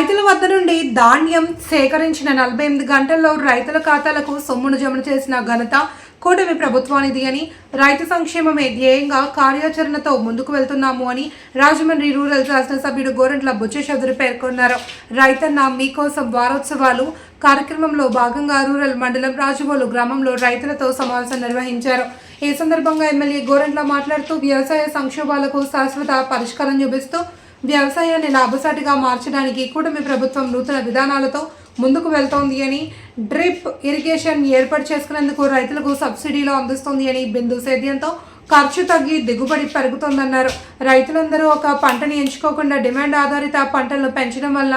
రైతుల వద్ద నుండి ధాన్యం సేకరించిన నలభై ఎనిమిది గంటల్లో రైతుల ఖాతాలకు సొమ్మును జమ చేసిన ఘనత కూటమి ప్రభుత్వానిది అని రైతు సంక్షేమమే ధ్యేయంగా కార్యాచరణతో ముందుకు వెళ్తున్నాము అని రాజమండ్రి రూరల్ శాసనసభ్యుడు గోరంట్ల బుచ్చ చౌదరి పేర్కొన్నారు. రైతన్న మీకోసం వారోత్సవాలు కార్యక్రమంలో భాగంగా రూరల్ మండలం రాజవోలు గ్రామంలో రైతులతో సమావేశం నిర్వహించారు. ఈ సందర్భంగా ఎమ్మెల్యే గోరంట్ల మాట్లాడుతూ వ్యవసాయ సంక్షోభాలకు శాశ్వత పరిష్కారం చూపిస్తూ వ్యవసాయాన్ని లాభసాటిగా మార్చడానికి కూటమి ప్రభుత్వం నూతన విధానాలతో ముందుకు వెళ్తోంది అని డ్రిప్ ఇరిగేషన్ ఏర్పాటు చేసుకునేందుకు రైతులకు సబ్సిడీలో అందిస్తోంది అని బిందు సేద్యంతో ఖర్చు తగ్గి దిగుబడి పెరుగుతోందన్నారు. రైతులందరూ ఒక పంటని ఎంచుకోకుండా డిమాండ్ ఆధారిత పంటలను పెంచడం వల్ల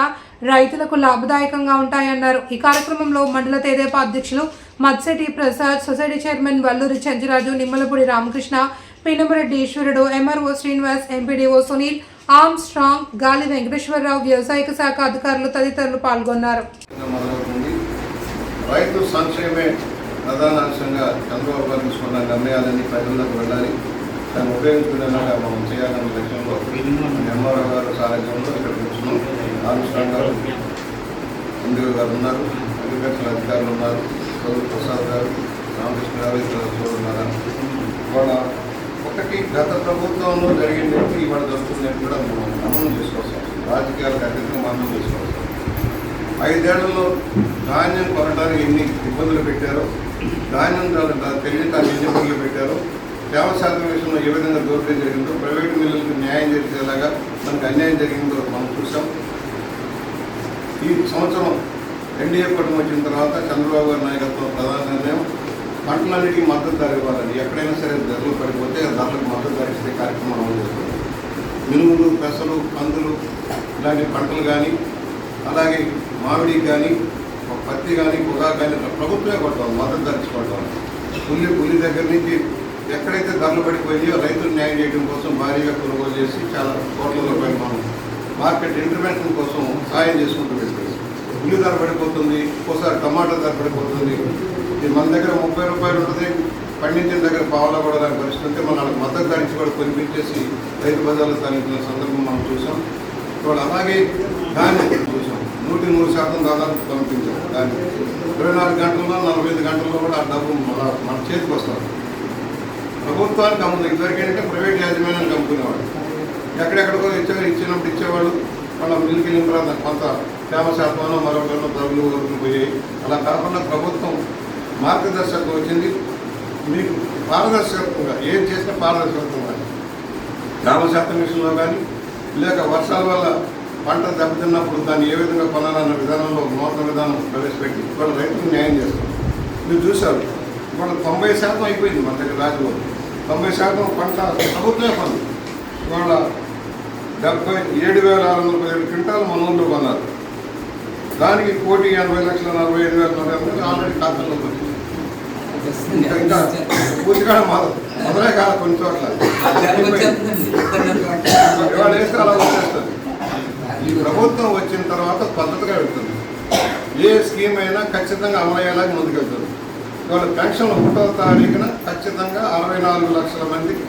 రైతులకు లాభదాయకంగా ఉంటాయన్నారు. ఈ కార్యక్రమంలో మండల తెదేపా అధ్యక్షులు Matsetti Prasad society chairman Valluri Chandraraju Nimmalapudi Ramakrishna Pinamareddy Eswarudu MRO Srinivas MPDO Sunil Armstrong Gali Venkateswararao వ్యవసాయక శాఖ అధికారులు తదితరులు పాల్గొన్నారు. రైతు సంక్షేమే ప్రధాన అంశంగా చంద్రబాబు గారు తీసుకున్న నిర్ణయాలన్నీ ప్రజలకు వెళ్ళాలి. దాన్ని ఉపయోగించుకునేలాగా మనం చేయాలనే లక్ష్యంలో ఎంఆర్ఓ గారు సారథ్యంలో ఇక్కడ కూర్చున్నాం. ఆనుష్ఠాన్ గారు ఇందిరా గారు ఉన్నారు అగ్రికల్చర్ అధికారులు ఉన్నారు చౌదరి ప్రసాద్ గారు రామకృష్ణ గారు ఇతర ఉన్నారు. వాళ్ళ ఒకటి గత ప్రభుత్వంలో జరిగింది ఇవాళ జరుగుతుందని కూడా మనం అమలు చేసుకోవచ్చు. రాజకీయాలకు అతీతంగా మనం చేసుకోవచ్చు. ఐదేళ్ళలో ధాన్యం కొనడానికి ఎన్ని ఇబ్బందులు పెట్టారో ధాన్యం తెలియటానికి ఎన్ని ఇబ్బందులు పెట్టారో తేమ శాతం విషయంలో ఏ విధంగా దోపిడీ జరిగిందో ప్రైవేట్ మిల్లులకు న్యాయం జరిగేలాగా మనకు అన్యాయం జరిగిందో మనం చూసాం ఈ సంవత్సరం ఎన్డీఏ కుటుంబం వచ్చిన తర్వాత చంద్రబాబు గారి నాయకత్వం ప్రధాన నిర్ణయం పంటలన్నిటికీ మద్దతు ధర ఇవ్వాలని ఎక్కడైనా సరే ధరలు పడిపోతే ధరలకు మద్దతు ధర ఇస్తే కార్యక్రమం అమలు చేస్తుంది మినుములు పెసలు కందులు ఇలాంటి పంటలు కానీ అలాగే మామిడి కానీ పత్తి కానీ పొగాకు కానీ ప్రభుత్వమే కొట్టాలి మద్దతు ధర ఉల్లి కొట్టాలి పుల్లి పుల్లి దగ్గర నుంచి ఎక్కడైతే ధరలు పడిపోయాయో రైతులు న్యాయం చేయడం కోసం భారీగా కొనుగోలు చేసి చాలా కోట్ల రూపాయలు మనం మార్కెట్ ఇంటర్వెన్షన్ కోసం సాయం చేసుకుంటూ వెళ్తుంది ఉల్లి ధర పడిపోతుంది ఒకసారి టమాటా ధర పడిపోతుంది. ఇది మన దగ్గర ముప్పై రూపాయలు ఉంటుంది. పండించిన దగ్గర పావులా కూడా దాని పరిస్థితి ఉంటే మన వాళ్ళకి మద్దతు ధరించి కూడా కొనిపించేసి రైతు బజార్లు తరలించిన సందర్భం మనం చూసాం. ఇవాళ అలాగే దాన్ని చూసాం. నూటి నూరు శాతం దాదాపు పంపించాం దాన్ని ఇరవై నాలుగు గంటల్లో నలభై ఐదు గంటల్లో కూడా ఆ డబ్బు మన మన చేతికి వస్తారు ప్రభుత్వానికి అమ్ముతుంది. ఇదివరకు ఏంటంటే ప్రైవేట్ యాజమాన్యానికి అమ్ముకునేవాడు ఎక్కడెక్కడికో ఇచ్చే ఇచ్చినప్పుడు ఇచ్చేవాడు వాళ్ళ మిల్లుకి వెళ్ళిన తర్వాత కొంత తేమ శాతంలో మరొకరిలో ధరలు పోయాయి. అలా కాకుండా ప్రభుత్వం మార్గదర్శకం వచ్చింది. మీకు పారదర్శకంగా ఏం చేసినా పారదర్శకంగా తేమ శాతం విషయంలో కానీ లేక వర్షాల వల్ల పంట దెబ్బతిన్నప్పుడు దాన్ని ఏ విధంగా కొనాలన్న విధానంలో నూతన విధానం ప్రవేశపెట్టి ఇవాళ రైతులకు న్యాయం చేస్తాం. మీరు చూశారు ఇవాళ తొంభై శాతం అయిపోయింది మన దగ్గర రాజులో తొంభై శాతం పంట ప్రభుత్వమే పనులు ఇవాళ డెబ్బై ఏడు వేల ఆరు వందల పదిహేడు క్వింటాలు మన ఊళ్ళో కొన్నారు. దానికి కోటి ఎనభై లక్షల నలభై ఐదు వేల నలభై ఆల్రెడీ ఖాతాల్లో వచ్చింది ఇంకా పూర్తిగా మొదలు మొదలే కాదు కొన్ని చోట్ల ఇవాళ వేస్తే అలా వచ్చేస్తుంది ఈ ప్రభుత్వం వచ్చిన తర్వాత పద్ధతిగా వెళ్తుంది ఏ స్కీమ్ అయినా ఖచ్చితంగా అమలయ్యేలాగా ముందుకెళ్తుంది ఇవాళ పెన్షన్ ఒకటో తారీఖున ఖచ్చితంగా అరవై నాలుగు లక్షల మందికి